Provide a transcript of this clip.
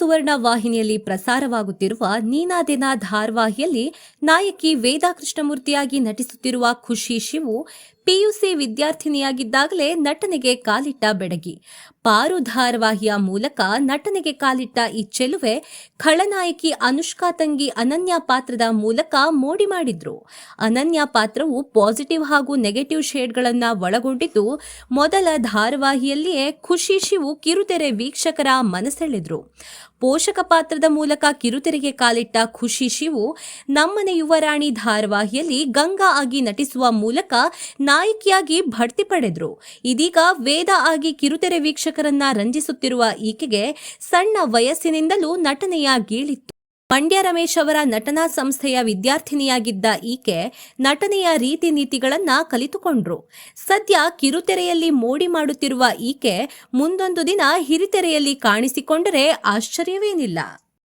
ಸುವರ್ಣ ವಾಹಿನಿಯಲ್ಲಿ ಪ್ರಸಾರವಾಗುತ್ತಿರುವ ನೀನಾದಿನ ಧಾರವಾಹಿಯಲ್ಲಿ ನಾಯಕಿ ವೇದಾ ಕೃಷ್ಣಮೂರ್ತಿಯಾಗಿ ನಟಿಸುತ್ತಿರುವ ಖುಷಿ ಶಿವು ಪಿಯುಸಿ ವಿದ್ಯಾರ್ಥಿನಿಯಾಗಿದ್ದಾಗಲೇ ನಟನೆಗೆ ಕಾಲಿಟ್ಟ ಬೆಡಗಿ. ಪಾರು ಧಾರಾವಾಹಿಯ ಮೂಲಕ ನಟನೆಗೆ ಕಾಲಿಟ್ಟ ಈ ಚೆಲುವೆ ಖಳನಾಯಕಿ ಅನುಷ್ಕಾ ತಂಗಿ ಅನನ್ಯ ಪಾತ್ರದ ಮೂಲಕ ಮೋಡಿ ಮಾಡಿದ್ರು. ಅನನ್ಯ ಪಾತ್ರವು ಪಾಸಿಟಿವ್ ಹಾಗೂ ನೆಗೆಟಿವ್ ಶೇಡ್ಗಳನ್ನು ಒಳಗೊಂಡಿದ್ದು, ಮೊದಲ ಧಾರಾವಾಹಿಯಲ್ಲಿಯೇ ಖುಷಿ ಶಿವು ಕಿರುತೆರೆ ವೀಕ್ಷಕರ ಮನಸೆಳೆದ್ರು. ಪೋಷಕ ಪಾತ್ರದ ಮೂಲಕ ಕಿರುತೆರೆಗೆ ಕಾಲಿಟ್ಟ ಖುಷಿ ಶಿವು ನಮ್ಮನೆ ಯುವರಾಣಿ ಧಾರಾವಾಹಿಯಲ್ಲಿ ಗಂಗಾ ಆಗಿ ನಟಿಸುವ ಮೂಲಕ ನಾಯಕಿಯಾಗಿ ಬಡ್ತಿ ಪಡೆದ್ರು. ಇದೀಗ ವೇದ ಆಗಿ ಕಿರುತೆರೆ ವೀಕ್ಷಕರನ್ನ ರಂಜಿಸುತ್ತಿರುವ ಈಕೆಗೆ ಸಣ್ಣ ವಯಸ್ಸಿನಿಂದಲೂ ನಟನೆಯ ಗೀಳಿತ್ತು. ಮಂಡ್ಯ ರಮೇಶ್ ಅವರ ನಟನಾ ಸಂಸ್ಥೆಯ ವಿದ್ಯಾರ್ಥಿನಿಯಾಗಿದ್ದ ಈಕೆ ನಟನೆಯ ರೀತಿ ನೀತಿಗಳನ್ನ ಕಲಿತುಕೊಂಡ್ರು. ಸದ್ಯ ಕಿರುತೆರೆಯಲ್ಲಿ ಮೋಡಿ ಮಾಡುತ್ತಿರುವ ಈಕೆ ಮುಂದೊಂದು ದಿನ ಹಿರಿತೆರೆಯಲ್ಲಿ ಕಾಣಿಸಿಕೊಂಡರೆ ಆಶ್ಚರ್ಯವೇನಿಲ್ಲ.